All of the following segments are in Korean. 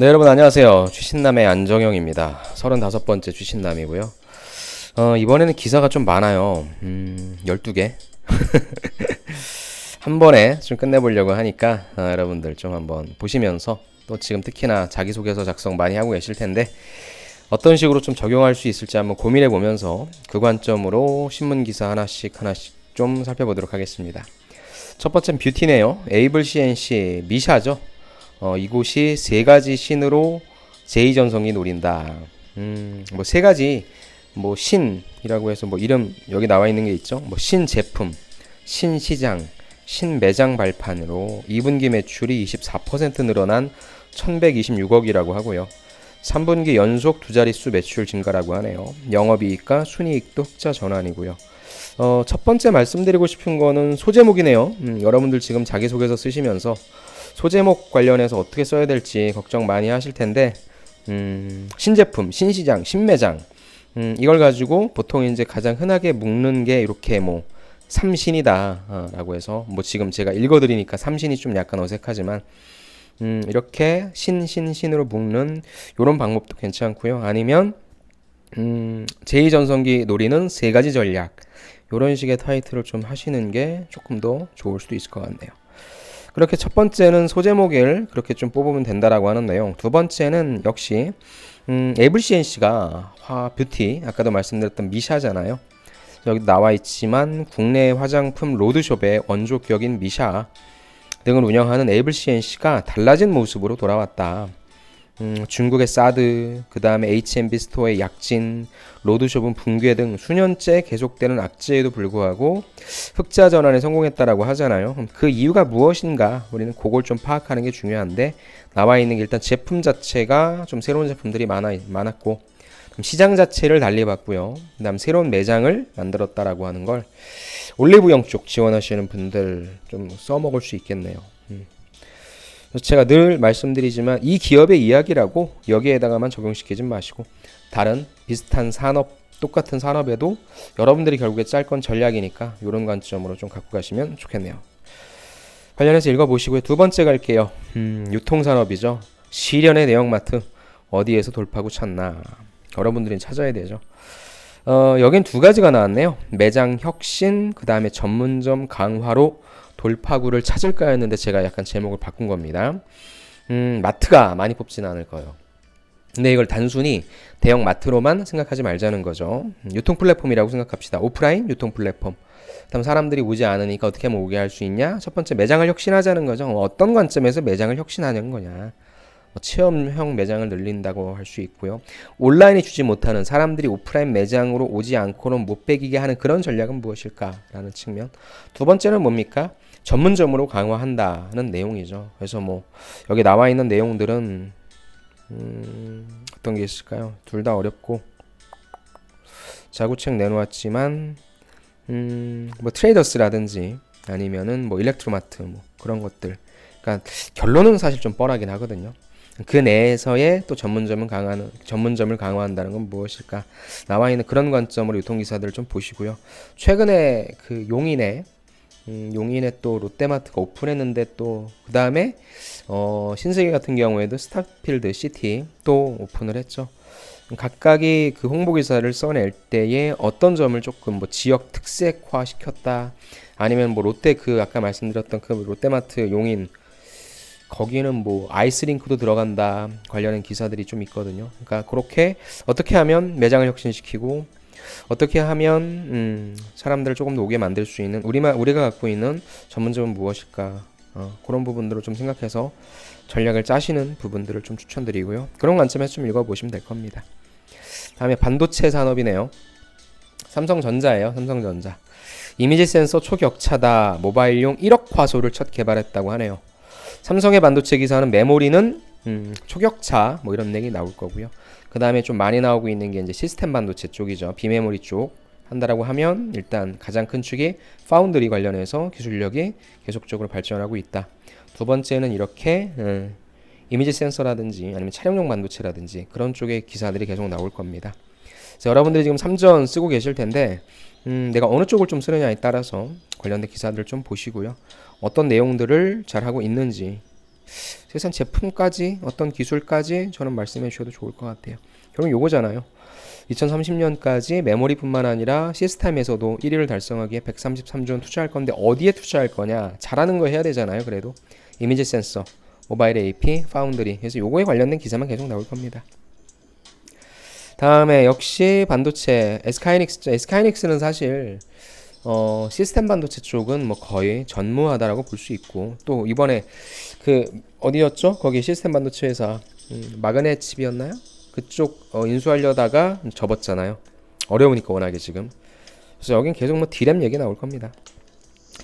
네, 여러분 안녕하세요. 주신남의 안정영입니다. 35번째 주신남이고요. 어, 이번에는 기사가 좀 많아요. 음, 12개. 한 번에 좀 끝내보려고 하니까 어, 여러분들 좀 한번 보시면서 또 지금 특히나 자기소개서 작성 많이 하고 계실 텐데 어떤 식으로 좀 적용할 수 있을지 한번 고민해 보면서 그 관점으로 신문 기사 하나씩 하나씩 좀 살펴보도록 하겠습니다. 첫 번째는 뷰티네요. 에이블 CNC 미샤죠. 어, 이곳이 세 가지 신으로 제2전성기 노린다. 음, 뭐 세 가지 뭐 신이라고 해서 뭐 이름 여기 나와 있는 게 있죠. 뭐 신 제품, 신 시장, 신 매장 발판으로 2분기 매출이 24% 늘어난 1126억이라고 하고요. 3분기 연속 두 자릿수 매출 증가라고 하네요. 영업이익과 순이익도 흑자 전환이고요. 어, 첫 번째 말씀드리고 싶은 거는 소제목이네요. 음, 여러분들 지금 자기소개서 쓰시면서 소제목 관련해서 어떻게 써야 될지 걱정 많이 하실 텐데 음, 신제품, 신시장, 신매장 음, 이걸 가지고 보통 이제 가장 흔하게 묶는 게 이렇게 뭐 삼신이다 라고 해서 뭐 지금 제가 읽어드리니까 삼신이 좀 약간 어색하지만 음, 이렇게 신 신 신으로 묶는 이런 방법도 괜찮고요. 아니면 음, 제2전성기 노리는 세 가지 전략 이런 식의 타이틀을 좀 하시는 게 조금 더 좋을 수도 있을 것 같네요. 그렇게 첫 번째는 소제목을 그렇게 좀 뽑으면 된다라고 하는 내용. 두 번째는 역시 음, 에이블 CNC가 화 뷰티 아까도 말씀드렸던 미샤잖아요. 여기 나와 있지만 국내 화장품 로드숍의 원조 기업인 미샤 등을 운영하는 에이블 CNC가 달라진 모습으로 돌아왔다. 음, 중국의 사드, 그 다음에 H&B 스토어의 약진, 로드숍은 붕괴 등 수년째 계속되는 악재에도 불구하고 흑자 전환에 성공했다라고 하잖아요. 그럼 그 이유가 무엇인가? 우리는 그걸 좀 파악하는 게 중요한데 나와 있는 게 일단 제품 자체가 좀 새로운 제품들이 많아 많았고 시장 자체를 달리 봤고요. 그 다음 새로운 매장을 만들었다라고 하는 걸 올리브영 쪽 지원하시는 분들 좀 써먹을 수 있겠네요. 음. 제가 늘 말씀드리지만 이 기업의 이야기라고 여기에다가만 적용시키지 마시고 다른 비슷한 산업 똑같은 산업에도 여러분들이 결국에 짤 건 전략이니까 이런 관점으로 좀 갖고 가시면 좋겠네요. 관련해서 읽어보시고요. 두 번째 갈게요. 음, 유통산업이죠. 시련의 대형마트 어디에서 돌파구 찾나 여러분들이 찾아야 되죠. 어, 여긴 두 가지가 나왔네요. 매장 혁신, 그 다음에 전문점 강화로 돌파구를 찾을까 했는데 제가 약간 제목을 바꾼 겁니다. 음, 마트가 많이 뽑지는 않을 거예요. 근데 이걸 단순히 대형 마트로만 생각하지 말자는 거죠. 음, 유통 플랫폼이라고 생각합시다. 오프라인 유통 플랫폼. 다음 사람들이 오지 않으니까 어떻게 하면 오게 할 수 있냐? 첫 번째 매장을 혁신하자는 거죠. 어떤 관점에서 매장을 혁신하는 거냐? 뭐 체험형 매장을 늘린다고 할 수 있고요. 온라인이 주지 못하는 사람들이 오프라인 매장으로 오지 않고는 못 빼기게 하는 그런 전략은 무엇일까라는 측면. 두 번째는 뭡니까? 전문점으로 강화한다는 내용이죠. 그래서 뭐 여기 나와 있는 내용들은 음, 어떤 게 있을까요? 둘 다 어렵고 자구책 내놓았지만 음, 뭐 트레이더스라든지 아니면은 뭐 일렉트로마트 뭐 그런 것들. 그러니까 결론은 사실 좀 뻔하긴 하거든요. 그 내에서의 또 전문점을 강화하는 전문점을 강화한다는 건 무엇일까? 나와 있는 그런 관점으로 유통 기사들을 좀 보시고요. 최근에 그 용인에 음, 용인에 또 롯데마트가 오픈했는데 또 그 다음에 어, 신세계 같은 경우에도 스타필드 시티 또 오픈을 했죠. 각각이 그 홍보 기사를 써낼 때에 어떤 점을 조금 뭐 지역 특색화 시켰다 아니면 뭐 롯데 그 아까 말씀드렸던 그 롯데마트 용인 거기는 뭐 아이스링크도 들어간다 관련된 기사들이 좀 있거든요. 그러니까 그렇게 어떻게 하면 매장을 혁신시키고 어떻게 하면 음, 사람들을 조금 더 오게 만들 수 있는 우리만 우리가 갖고 있는 전문점은 무엇일까 어, 그런 부분들을 좀 생각해서 전략을 짜시는 부분들을 좀 추천드리고요. 그런 관점에서 좀 읽어보시면 될 겁니다. 다음에 반도체 산업이네요. 삼성전자예요. 삼성전자. 이미지 센서 초격차다. 모바일용 1억 화소를 첫 개발했다고 하네요. 삼성의 반도체 기사는 메모리는 음, 초격차 뭐 이런 얘기 나올 거고요. 그 다음에 좀 많이 나오고 있는 게 이제 시스템 반도체 쪽이죠. 비메모리 쪽 한다라고 하면 일단 가장 큰 축이 파운드리 관련해서 기술력이 계속적으로 발전하고 있다. 두 번째는 이렇게 음, 이미지 센서라든지 아니면 촬영용 반도체라든지 그런 쪽의 기사들이 계속 나올 겁니다. 그래서 여러분들이 지금 3전 쓰고 계실 텐데 음, 내가 어느 쪽을 좀 쓰느냐에 따라서 관련된 기사들을 좀 보시고요. 어떤 내용들을 잘 하고 있는지 세상 제품까지 어떤 기술까지 저는 말씀해 주셔도 좋을 것 같아요. 결국 요거잖아요. 2030년까지 메모리뿐만 아니라 시스템에서도 1위를 달성하기에 133조 원 투자할 건데 어디에 투자할 거냐? 잘하는 거 해야 되잖아요. 그래도 이미지 센서, 모바일 AP, 파운드리. 그래서 요거에 관련된 기사만 계속 나올 겁니다. 다음에 역시 반도체 SK하이닉스. SK하이닉스는 사실 어, 시스템 반도체 쪽은 뭐 거의 전무하다라고 볼 수 있고 또 이번에 그 어디였죠? 거기 시스템 반도체 회사 음, 마그넷 칩이었나요? 그쪽 어, 인수하려다가 접었잖아요. 어려우니까 워낙에 지금. 그래서 여긴 계속 뭐 디램 얘기 나올 겁니다.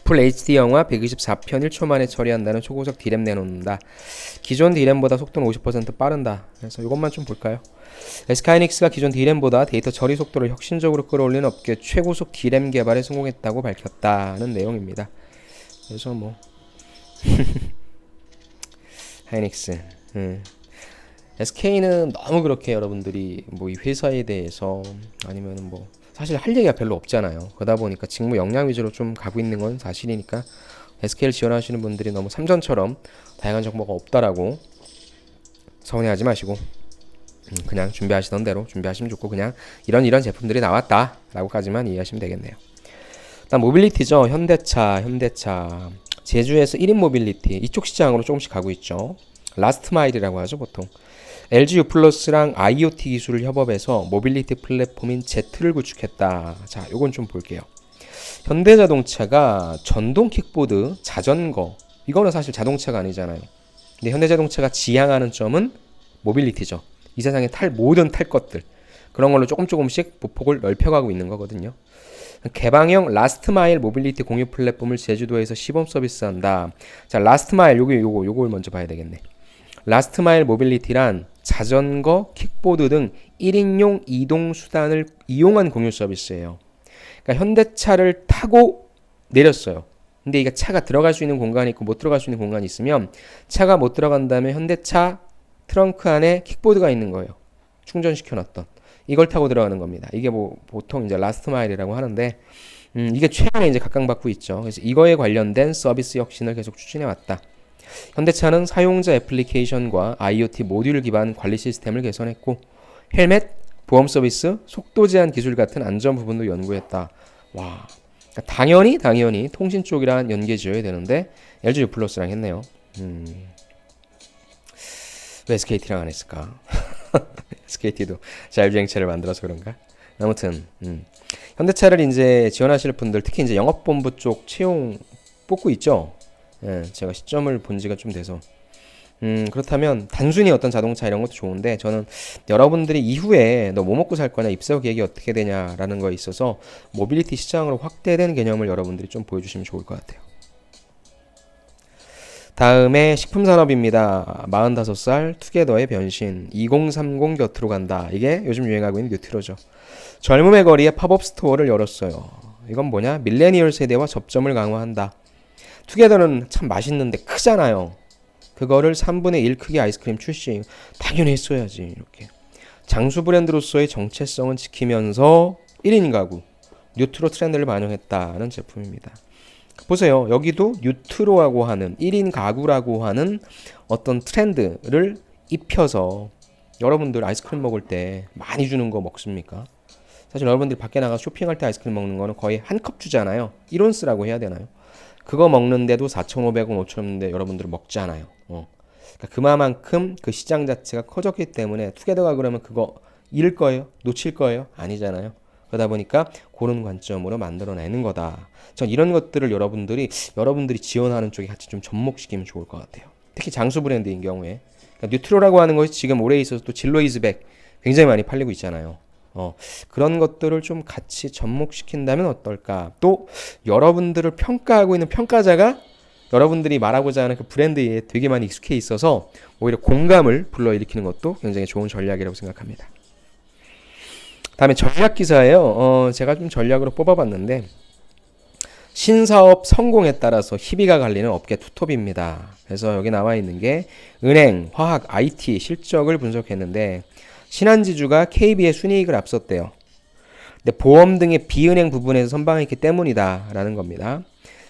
풀 HD 영화 124편 1초 만에 처리한다는 초고속 디램 내놓는다. 기존 디램보다 속도는 50% 빠른다. 그래서 이것만 좀 볼까요? SK하이닉스가 기존 디램보다 데이터 처리 속도를 혁신적으로 끌어올리는 업계 최고속 디램 개발에 성공했다고 밝혔다는 내용입니다. 그래서 뭐 하이닉스 음. SK는 너무 그렇게 여러분들이 뭐 이 회사에 대해서 아니면 뭐 사실 할 얘기가 별로 없잖아요. 그러다 보니까 직무 역량 위주로 좀 가고 있는 건 사실이니까 SK를 지원하시는 분들이 너무 삼전처럼 다양한 정보가 없다라고 서운해하지 마시고 음, 그냥 준비하시던 대로 준비하시면 좋고 그냥 이런 이런 제품들이 나왔다라고까지만 이해하시면 되겠네요. 일단 모빌리티죠. 현대차, 현대차. 제주에서 1인 모빌리티 이쪽 시장으로 조금씩 가고 있죠. 라스트 마일이라고 하죠, 보통. LG U 플러스랑 IoT 기술을 협업해서 모빌리티 플랫폼인 Z를 구축했다. 자, 요건 좀 볼게요. 현대자동차가 전동 킥보드, 자전거 이거는 사실 자동차가 아니잖아요. 근데 현대자동차가 지향하는 점은 모빌리티죠. 이 세상에 탈 모든 탈 것들 그런 걸로 조금 조금씩 보폭을 넓혀가고 있는 거거든요. 개방형 라스트 마일 모빌리티 공유 플랫폼을 제주도에서 시범 서비스한다. 자, 라스트 마일 요거 요거 요걸 먼저 봐야 되겠네. 라스트 마일 모빌리티란 자전거, 킥보드 등 1인용 이동 수단을 이용한 공유 서비스예요. 그러니까 현대차를 타고 내렸어요. 근데 이게 차가 들어갈 수 있는 공간이 있고 못 들어갈 수 있는 공간이 있으면 차가 못 들어간다면 현대차 트렁크 안에 킥보드가 있는 거예요. 충전시켜 놨던. 이걸 타고 들어가는 겁니다. 이게 뭐 보통 이제 라스트 마일이라고 하는데 음, 이게 최근에 이제 각광받고 있죠. 그래서 이거에 관련된 서비스 혁신을 계속 추진해 왔다. 현대차는 사용자 애플리케이션과 IoT 모듈 기반 관리 시스템을 개선했고 헬멧, 보험 서비스, 속도 제한 기술 같은 안전 부분도 연구했다. 와, 그러니까 당연히 당연히 통신 쪽이랑 연계 지어야 되는데 LG U 플러스랑 했네요. 음. 왜 SKT랑 안 했을까? SKT도 자율주행차를 만들어서 그런가? 아무튼 음. 현대차를 이제 지원하실 분들 특히 이제 영업본부 쪽 채용 뽑고 있죠. 예, 제가 시점을 본 지가 좀 돼서 음, 그렇다면 단순히 어떤 자동차 이런 것도 좋은데 저는 여러분들이 이후에 너 뭐 먹고 살 거냐 입사 계획이 어떻게 되냐라는 거에 있어서 모빌리티 시장으로 확대된 개념을 여러분들이 좀 보여주시면 좋을 것 같아요. 다음에 식품산업입니다. 45살 투게더의 변신 2030 곁으로 간다. 이게 요즘 유행하고 있는 뉴트로죠. 젊음의 거리에 팝업 스토어를 열었어요. 이건 뭐냐? 밀레니얼 세대와 접점을 강화한다. 투게더는 참 맛있는데 크잖아요. 그거를 3분의 1 크기 아이스크림 출시 당연히 했어야지 이렇게. 장수 브랜드로서의 정체성은 지키면서 1인 가구 뉴트로 트렌드를 반영했다는 제품입니다. 보세요. 여기도 뉴트로라고 하는 1인 가구라고 하는 어떤 트렌드를 입혀서 여러분들 아이스크림 먹을 때 많이 주는 거 먹습니까? 사실 여러분들이 밖에 나가 쇼핑할 때 아이스크림 먹는 거는 거의 한 컵 주잖아요. 1온스라고 해야 되나요? 그거 먹는데도 4,500원, 5,000원인데 여러분들 먹잖아요. 어. 그러니까 그만큼 그 시장 자체가 커졌기 때문에 투게더가 그러면 그거 잃을 거예요? 놓칠 거예요? 아니잖아요. 그러다 보니까 그런 관점으로 만들어내는 거다. 전 이런 것들을 여러분들이 여러분들이 지원하는 쪽에 같이 좀 접목시키면 좋을 것 같아요. 특히 장수 브랜드인 경우에 그러니까 뉴트로라고 하는 것이 지금 올해 있어서 또 진로 이즈백 굉장히 많이 팔리고 있잖아요. 어, 그런 것들을 좀 같이 접목시킨다면 어떨까? 또 여러분들을 평가하고 있는 평가자가 여러분들이 말하고자 하는 그 브랜드에 되게 많이 익숙해 있어서 오히려 공감을 불러일으키는 것도 굉장히 좋은 전략이라고 생각합니다. 다음에 전략 기사예요. 어, 제가 좀 전략으로 뽑아봤는데 신사업 성공에 따라서 희비가 갈리는 업계 투톱입니다. 그래서 여기 나와 있는 게 은행, 화학, IT 실적을 분석했는데 신한지주가 KB의 순이익을 앞섰대요. 근데 보험 등의 비은행 부분에서 선방했기 때문이다라는 겁니다.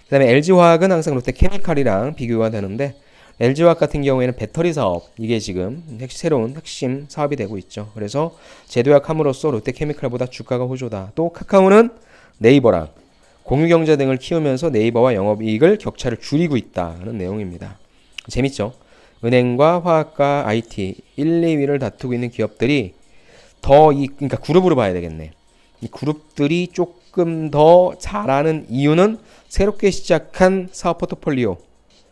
그다음에 LG화학은 항상 롯데케미칼이랑 비교가 되는데 LG화학 같은 경우에는 배터리 사업 이게 지금 핵, 새로운 핵심 사업이 되고 있죠. 그래서 제도약함으로써 롯데케미칼보다 주가가 호조다. 또 카카오는 네이버랑 공유경제 등을 키우면서 네이버와 영업이익을 격차를 줄이고 있다는 내용입니다. 재밌죠? 은행과 화학과 IT 1, 2위를 다투고 있는 기업들이 더 이 그러니까 그룹으로 봐야 되겠네. 이 그룹들이 조금 더 잘하는 이유는 새롭게 시작한 사업 포트폴리오.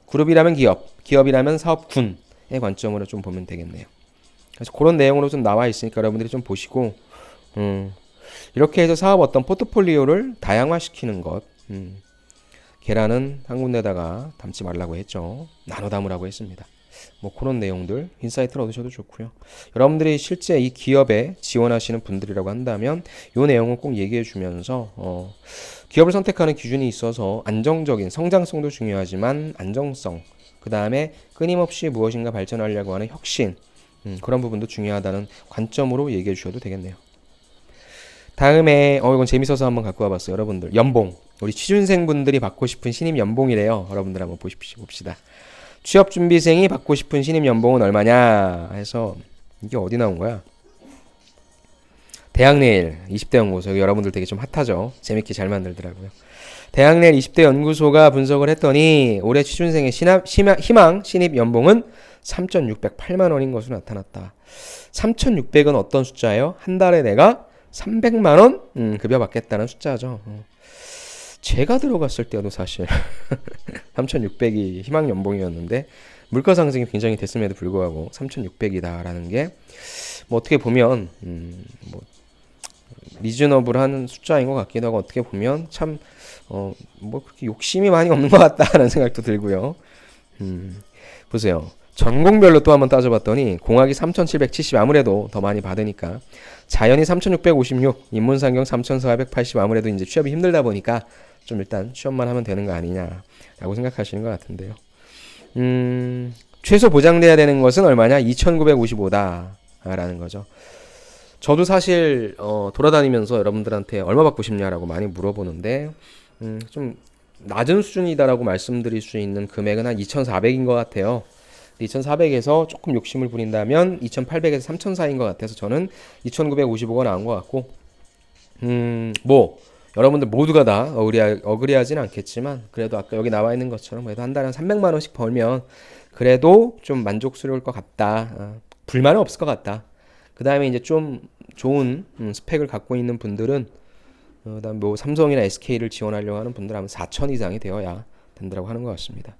그룹이라면 기업, 기업이라면 사업군의 관점으로 좀 보면 되겠네요. 그래서 그런 내용으로 좀 나와 있으니까 여러분들이 좀 보시고 음, 이렇게 해서 사업 어떤 포트폴리오를 다양화시키는 것. 음, 계란은 한 군데다가 담지 말라고 했죠. 나눠 담으라고 했습니다. 뭐 그런 내용들 인사이트를 얻으셔도 좋고요. 여러분들이 실제 이 기업에 지원하시는 분들이라고 한다면 이 내용을 꼭 얘기해 주면서 어, 기업을 선택하는 기준이 있어서 안정적인 성장성도 중요하지만 안정성 그 다음에 끊임없이 무엇인가 발전하려고 하는 혁신. 음, 그런 부분도 중요하다는 관점으로 얘기해 주셔도 되겠네요. 다음에 어 이건 재밌어서 한번 갖고 와봤어요 여러분들. 연봉. 우리 취준생 분들이 받고 싶은 신입 연봉이래요. 여러분들 한번 보십시오 봅시다. 취업 준비생이 받고 싶은 신입 연봉은 얼마냐? 해서 이게 어디 나온 거야? 대학 내일 20대 연구소 여러분들 되게 좀 핫하죠? 재밌게 잘 만들더라고요 대학내일 20대 연구소가 분석을 했더니 올해 취준생의 신합, 희망 신입 연봉은 3,608만 원인 것으로 나타났다 3,600은 어떤 숫자예요? 한 달에 내가 300만 원 음, 급여 받겠다는 숫자죠. 어. 제가 들어갔을 때도 사실 3,600이 희망 연봉이었는데 물가 상승이 굉장히 됐음에도 불구하고 3,600이다라는 게 뭐 어떻게 보면 음, 뭐 리즈너블한 숫자인 것 같기도 하고 어떻게 보면 참 어, 뭐 그렇게 욕심이 많이 없는 것 같다라는 생각도 들고요. 음, 보세요. 전공별로 또 한번 따져봤더니 공학이 3,770 아무래도 더 많이 받으니까 자연이 3,656, 인문상경 3,480 아무래도 이제 취업이 힘들다 보니까 좀 일단 취업만 하면 되는 거 아니냐라고 생각하시는 것 같은데요. 음, 최소 보장돼야 되는 것은 얼마냐? 2,955다라는 거죠. 저도 사실 어, 돌아다니면서 여러분들한테 얼마 받고 싶냐라고 많이 물어보는데 음, 좀 낮은 수준이다라고 말씀드릴 수 있는 금액은 한 2,400인 것 같아요. 2,400에서 조금 욕심을 부린다면 2,800에서 3,400인 것 같아서 저는 2,955가 나온 것 같고 음 뭐 여러분들 모두가 다 어그리하, 어그리하진 않겠지만 그래도 아까 여기 나와 있는 것처럼 그래도 한 달에 한 300만 원씩 벌면 그래도 좀 만족스러울 것 같다 어, 불만은 없을 것 같다 그 다음에 이제 좀 좋은 음, 스펙을 갖고 있는 분들은 어, 그다음 뭐 삼성이나 SK를 지원하려고 하는 분들 하면 4천 이상이 되어야 된다고 하는 것 같습니다.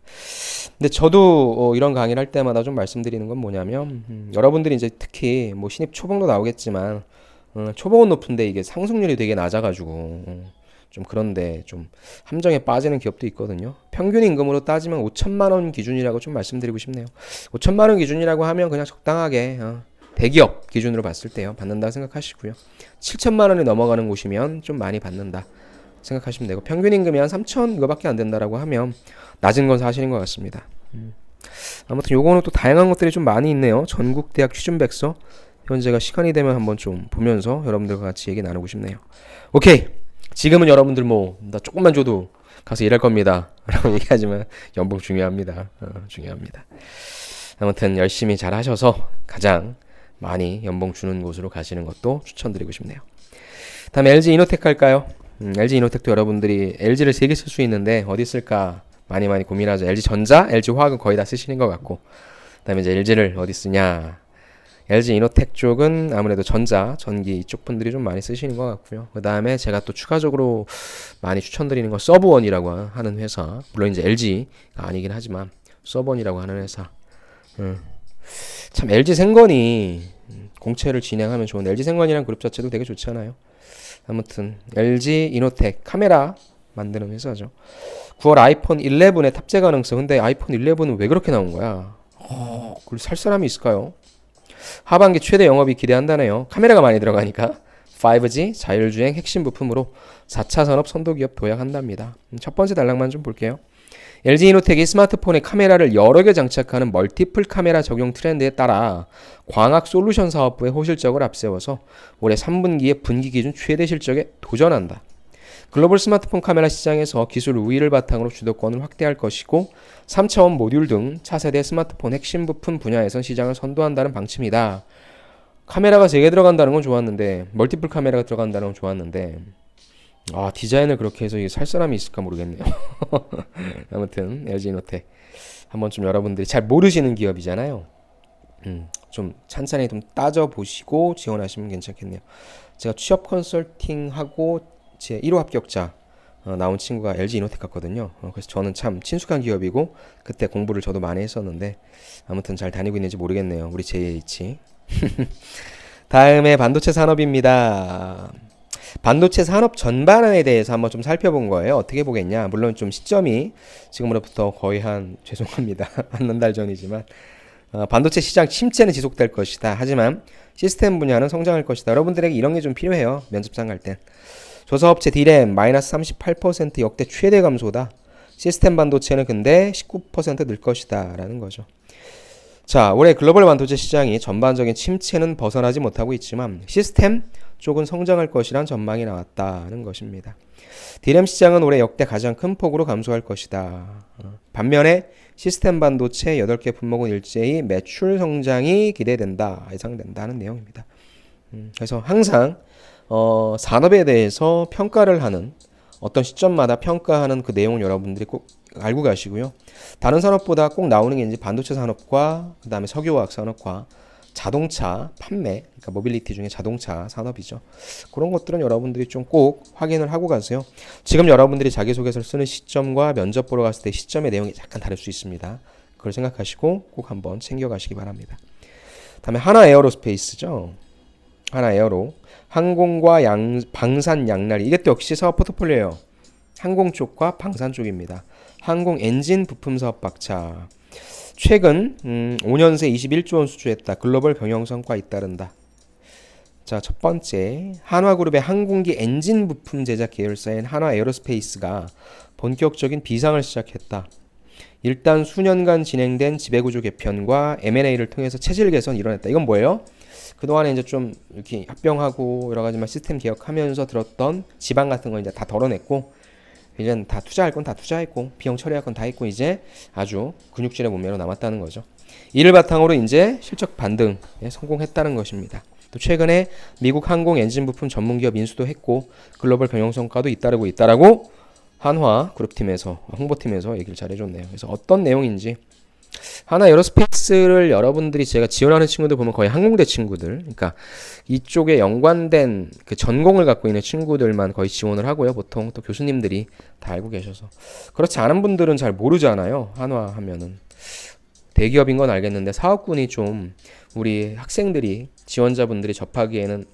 근데 저도 어, 이런 강의를 할 때마다 좀 말씀드리는 건 뭐냐면 음, 여러분들이 이제 특히 뭐 신입 초봉도 나오겠지만 어, 초봉은 높은데 이게 상승률이 되게 낮아가지고 어, 좀 그런데 좀 함정에 빠지는 기업도 있거든요. 평균 임금으로 따지면 5천만 원 기준이라고 좀 말씀드리고 싶네요. 5천만 원 기준이라고 하면 그냥 적당하게 어, 대기업 기준으로 봤을 때요 받는다 생각하시고요. 7천만 원이 넘어가는 곳이면 좀 많이 받는다. 생각하시면 되고 평균 임금이 한 3천 이거밖에 안 된다라고 하면 낮은 건 사실인 것 같습니다. 음. 아무튼 요거는 또 다양한 것들이 좀 많이 있네요. 전국 대학 취준백서 현재가 시간이 되면 한번 좀 보면서 여러분들과 같이 얘기 나누고 싶네요. 오케이. 지금은 여러분들 뭐 나 조금만 줘도 가서 일할 겁니다. 라고 얘기하지만 연봉 중요합니다. 어, 중요합니다. 아무튼 열심히 잘 하셔서 가장 많이 연봉 주는 곳으로 가시는 것도 추천드리고 싶네요. 다음 LG 이노텍 할까요? 음, LG 이노텍도 여러분들이 LG를 세 개 쓸 수 있는데 어디 쓸까 많이 많이 고민하죠. LG 전자, LG 화학은 거의 다 쓰시는 것 같고, 그다음에 이제 LG를 어디 쓰냐? LG 이노텍 쪽은 아무래도 전자, 전기 이쪽 분들이 좀 많이 쓰시는 것 같고요. 그 다음에 제가 또 추가적으로 많이 추천드리는 건 서브원이라고 하는 회사. 물론 이제 LG가 아니긴 하지만 서브원이라고 하는 회사. 음. 참 LG 생건이 공채를 진행하면 좋은 LG 생건이라는 그룹 자체도 되게 좋잖아요. 아무튼 LG 이노텍 카메라 만드는 회사죠. 9월 아이폰 11의 탑재 가능성. 근데 아이폰 11은 왜 그렇게 나온 거야? 어, 그걸 살 사람이 있을까요? 하반기 최대 영업이 기대한다네요. 카메라가 많이 들어가니까. 5G 자율주행 핵심 부품으로 4차 산업 선도 기업 도약한답니다. 음, 첫 번째 단락만 좀 볼게요. LG 이노텍이 스마트폰에 카메라를 여러 개 장착하는 멀티플 카메라 적용 트렌드에 따라 광학 솔루션 사업부의 호실적을 앞세워서 올해 3분기에 분기 기준 최대 실적에 도전한다. 글로벌 스마트폰 카메라 시장에서 기술 우위를 바탕으로 주도권을 확대할 것이고 3차원 모듈 등 차세대 스마트폰 핵심 부품 분야에선 시장을 선도한다는 방침이다. 카메라가 3개 들어간다는 건 좋았는데 멀티플 카메라가 들어간다는 건 좋았는데 아 디자인을 그렇게 해서 살 사람이 있을까 모르겠네요. 아무튼 LG 이노텍 한번 좀 여러분들이 잘 모르시는 기업이잖아요. 음, 좀 찬찬히 좀 따져 보시고 지원하시면 괜찮겠네요. 제가 취업 컨설팅 하고 제 1호 합격자 어, 나온 친구가 LG 이노텍 같거든요. 어, 그래서 저는 참 친숙한 기업이고 그때 공부를 저도 많이 했었는데 아무튼 잘 다니고 있는지 모르겠네요. 우리 JH. 다음에 반도체 산업입니다. 반도체 산업 전반에 대해서 한번 좀 살펴본 거예요. 어떻게 보겠냐? 물론 좀 시점이 지금으로부터 거의 한 죄송합니다. 한 달 전이지만 어, 반도체 시장 침체는 지속될 것이다. 하지만 시스템 분야는 성장할 것이다. 여러분들에게 이런 게 좀 필요해요. 면접장 갈 땐. 조사업체 D램 마이너스 38% 역대 최대 감소다. 시스템 반도체는 근데 19%늘 것이다. 라는 거죠. 자, 올해 글로벌 반도체 시장이 전반적인 침체는 벗어나지 못하고 있지만 시스템 쪽은 성장할 것이란 전망이 나왔다는 것입니다. 디램 시장은 올해 역대 가장 큰 폭으로 감소할 것이다. 어, 반면에 시스템 반도체 8개 품목은 일제히 매출 성장이 기대된다, 예상된다는 내용입니다. 음, 그래서 항상 어, 산업에 대해서 평가를 하는 어떤 시점마다 평가하는 그 내용을 여러분들이 꼭 알고 가시고요. 다른 산업보다 꼭 나오는 게 이제 반도체 산업과 그다음에 석유화학 산업과 자동차 판매, 그러니까 모빌리티 중에 자동차 산업이죠. 그런 것들은 여러분들이 좀 꼭 확인을 하고 가세요. 지금 여러분들이 자기소개서를 쓰는 시점과 면접 보러 갔을 때 시점의 내용이 약간 다를 수 있습니다. 그걸 생각하시고 꼭 한번 챙겨 가시기 바랍니다. 다음에 하나 에어로스페이스죠. 하나 에어로 항공과 양, 방산 양날이 또 역시 사업 포트폴리오예요. 항공 쪽과 방산 쪽입니다. 항공 엔진 부품 사업 박차. 최근 음, 5년 새 21조 원 수주했다. 글로벌 경영 성과 잇따른다. 자, 첫 번째 한화그룹의 항공기 엔진 부품 제작 계열사인 한화 에어로스페이스가 본격적인 비상을 시작했다. 일단 수년간 진행된 지배구조 개편과 M&A를 통해서 체질 개선 이뤄냈다. 이건 뭐예요? 그동안에 이제 좀 이렇게 합병하고 여러 가지 시스템 개혁하면서 들었던 지방 같은 거 이제 다 덜어냈고 이제는 다 투자할 건 다 투자했고 비용 처리할 건 다 했고 이제 아주 근육질의 몸매로 남았다는 거죠. 이를 바탕으로 이제 실적 반등에 성공했다는 것입니다. 또 최근에 미국 항공 엔진 부품 전문 기업 인수도 했고 글로벌 경영 성과도 잇따르고 있다라고 한화 그룹팀에서 홍보팀에서 얘기를 잘해줬네요. 그래서 어떤 내용인지 하나 에어로스페이스를 여러분들이 제가 지원하는 친구들 보면 거의 항공대 친구들, 그러니까 이쪽에 연관된 그 전공을 갖고 있는 친구들만 거의 지원을 하고요. 보통 또 교수님들이 다 알고 계셔서 그렇지 않은 분들은 잘 모르잖아요. 한화 하면은 대기업인 건 알겠는데 사업군이 좀 우리 학생들이 지원자분들이 접하기에는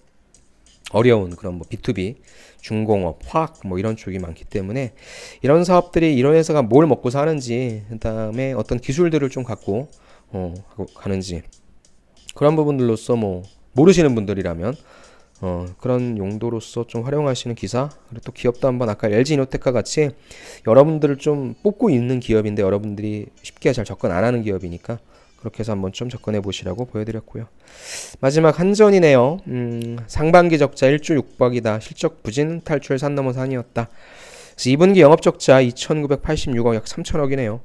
어려운 그런 뭐 B2B 중공업, 화학 뭐 이런 쪽이 많기 때문에 이런 사업들이 이런 회사가 뭘 먹고 사는지 그다음에 어떤 기술들을 좀 갖고 어 하고 가는지 그런 부분들로서 뭐 모르시는 분들이라면 어, 그런 용도로서 좀 활용하시는 기사 그리고 또 기업도 한번 아까 LG 이노텍과 같이 여러분들을 좀 뽑고 있는 기업인데 여러분들이 쉽게 잘 접근 안 하는 기업이니까 그렇게 해서 한번 좀 접근해 보시라고 보여드렸고요. 마지막 한전이네요. 음, 상반기 적자 1조 6박이다. 실적 부진 탈출 산 넘어 산이었다. 그래서 2분기 영업 적자 2,986억 약 3천억이네요.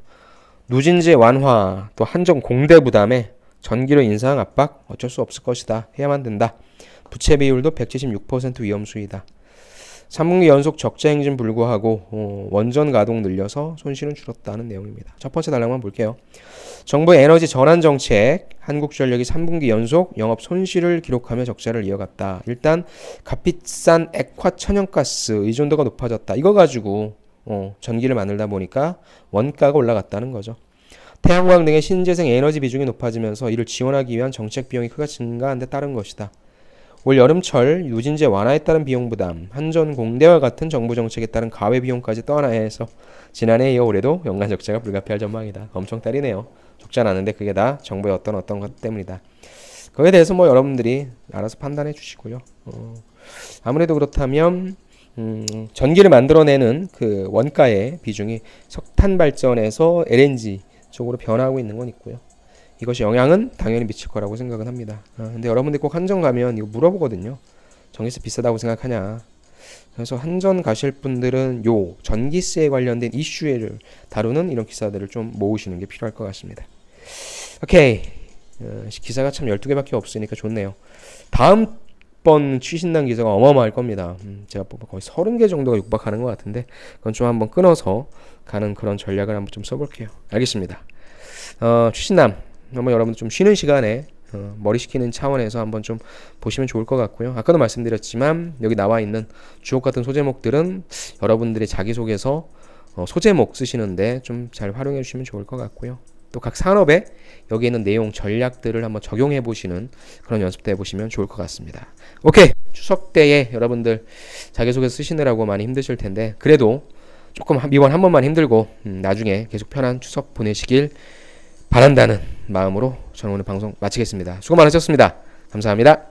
누진제 완화 또 한전 공대 부담에 전기료 인상 압박 어쩔 수 없을 것이다. 해야만 된다. 부채 비율도 176% 위험 수위다. 3분기 연속 적자 행진 불구하고 어, 원전 가동 늘려서 손실은 줄었다는 내용입니다. 첫 번째 달랑만 볼게요. 정부의 에너지 전환 정책, 한국전력이 3분기 연속 영업 손실을 기록하며 적자를 이어갔다. 일단 값비싼 액화 천연가스 의존도가 높아졌다. 이거 가지고 어, 전기를 만들다 보니까 원가가 올라갔다는 거죠. 태양광 등의 신재생 에너지 비중이 높아지면서 이를 지원하기 위한 정책 비용이 크게 증가한 데 따른 것이다. 올 여름철 유진제 완화에 따른 비용 부담, 한전 공대와 같은 정부 정책에 따른 가외 비용까지 떠나해서 지난해 이어 올해도 연간 적자가 불가피할 전망이다. 엄청 따리네요. 적자 나는데 그게 다 정부의 어떤 어떤 것 때문이다. 거기에 대해서 뭐 여러분들이 알아서 판단해 주시고요. 어, 아무래도 그렇다면 음, 전기를 만들어내는 그 원가의 비중이 석탄 발전에서 LNG 쪽으로 변화하고 있는 건 있고요. 이것이 영향은 당연히 미칠 거라고 생각은 합니다. 아, 근데 여러분들 꼭 한정 가면 이거 물어보거든요. 전기세 비싸다고 생각하냐? 그래서 한전 가실 분들은 요 전기세에 관련된 이슈를 다루는 이런 기사들을 좀 모으시는 게 필요할 것 같습니다. 오케이. 어, 기사가 참 12개밖에 없으니까 좋네요. 다음 번 취신난 기사가 어마어마할 겁니다. 음, 제가 뭐 거의 30개 정도가 육박하는 것 같은데 그건 좀 한번 끊어서 가는 그런 전략을 한번 좀 써볼게요. 알겠습니다. 어, 취신남 한번 여러분들 좀 쉬는 시간에 어, 머리 식히는 차원에서 한번 좀 보시면 좋을 것 같고요. 아까도 말씀드렸지만 여기 나와 있는 주옥 같은 소제목들은 여러분들이 자기소개서 어, 소제목 쓰시는데 좀 잘 활용해 주시면 좋을 것 같고요. 또 각 산업에 여기 있는 내용 전략들을 한번 적용해 보시는 그런 연습도 해 보시면 좋을 것 같습니다. 오케이 추석 때에 여러분들 자기소개 쓰시느라고 많이 힘드실 텐데 그래도 조금 한- 이번 한 번만 힘들고 음, 나중에 계속 편한 추석 보내시길 바란다는 마음으로 저는 오늘 방송 마치겠습니다. 수고 많으셨습니다. 감사합니다.